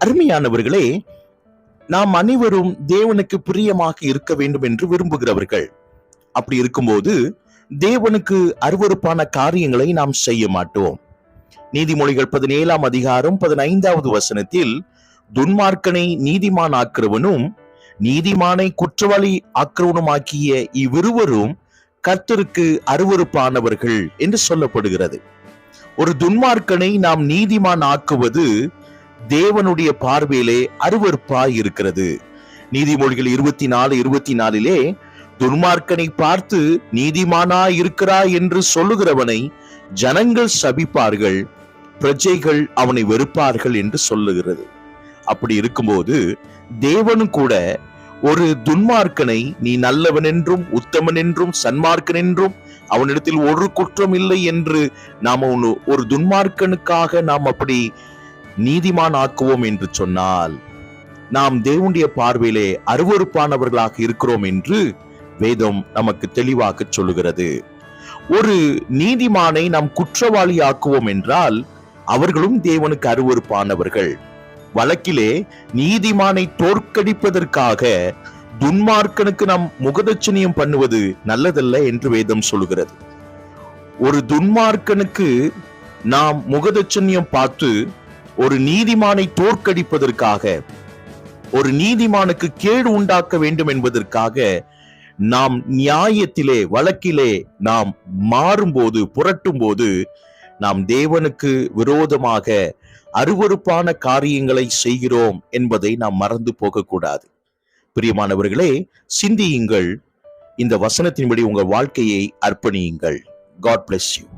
அருமையானவர்களே நாம் அனைவரும் தேவனுக்கு பிரியமாக இருக்க வேண்டும் என்று விரும்புகிறவர்கள். அப்படி இருக்கும்போது தேவனுக்கு அருவருப்பான காரியங்களை நாம் செய்ய மாட்டோம். நீதிமொழிகள் பதினேழாம் அதிகாரம் பதினைந்தாவது வசனத்தில் துன்மார்க்கனை நீதிமான் ஆக்கிறவனும் நீதிமானை குற்றவாளி ஆக்கிறவனுமாக்கிய இவ்விருவரும் கர்த்தருக்கு அருவருப்பானவர்கள் என்று சொல்லப்படுகிறது. ஒரு துன்மார்க்கனை நாம் நீதிமான் ஆக்குவது தேவனுடைய பார்வையிலே அருவறுப்பாய் இருக்கிறது நீதிமொழிகள் இருபத்தி நாலு இருபத்தி நாலிலே துன்மார்க்கனை பார்த்து நீதிமானா இருக்கிறாய் என்று சொல்லுகிறவனை ஜனங்கள் சபிப்பார்கள் பிரஜைகள் அவனை வெறுப்பார்கள் என்று சொல்லுகிறது. அப்படி இருக்கும்போது தேவனும் கூட ஒரு துன்மார்க்கனை நீ நல்லவன் என்றும் உத்தமன் என்றும் சன்மார்க்கன் என்றும் அவனிடத்தில் ஒரு குற்றம் இல்லை என்று நாம் ஒன்னு- ஒரு துன்மார்க்கனுக்காக நாம் அப்படி நீதிமான் ஆக்குவோம் என்று சொன்னால் நாம் தேவனுடைய பார்வையிலே அருவருப்பானவர்களாக இருக்கிறோம் என்று வேதம் நமக்கு தெளிவாக சொல்லுகிறது. ஒரு நீதிமானை நாம் குற்றவாளி ஆக்குவோம் என்றால் அவர்களும் தேவனுக்கு அருவருப்பானவர்கள். வழக்கிலே நீதிமானை தோற்கடிப்பதற்காக துன்மார்க்கனுக்கு நாம் முகதட்சணியம் பண்ணுவது நல்லதல்ல என்று வேதம் சொல்லுகிறது. ஒரு துன்மார்க்கனுக்கு நாம் முகதட்சணியம் பார்த்து ஒரு நீதிமானை தோற்கடிப்பதற்காக ஒரு நீதிமானுக்கு கேடு உண்டாக்க வேண்டும் என்பதற்காக நாம் நியாயத்திலே வழக்கிலே நாம் மாறும்போது புரட்டும் போது நாம் தேவனுக்கு விரோதமாக அருவருப்பான காரியங்களை செய்கிறோம் என்பதை நாம் மறந்து போகக்கூடாது. பிரியமானவர்களே சிந்தியுங்கள். இந்த வசனத்தின்படி உங்கள் வாழ்க்கையை அர்ப்பணியுங்கள். God bless you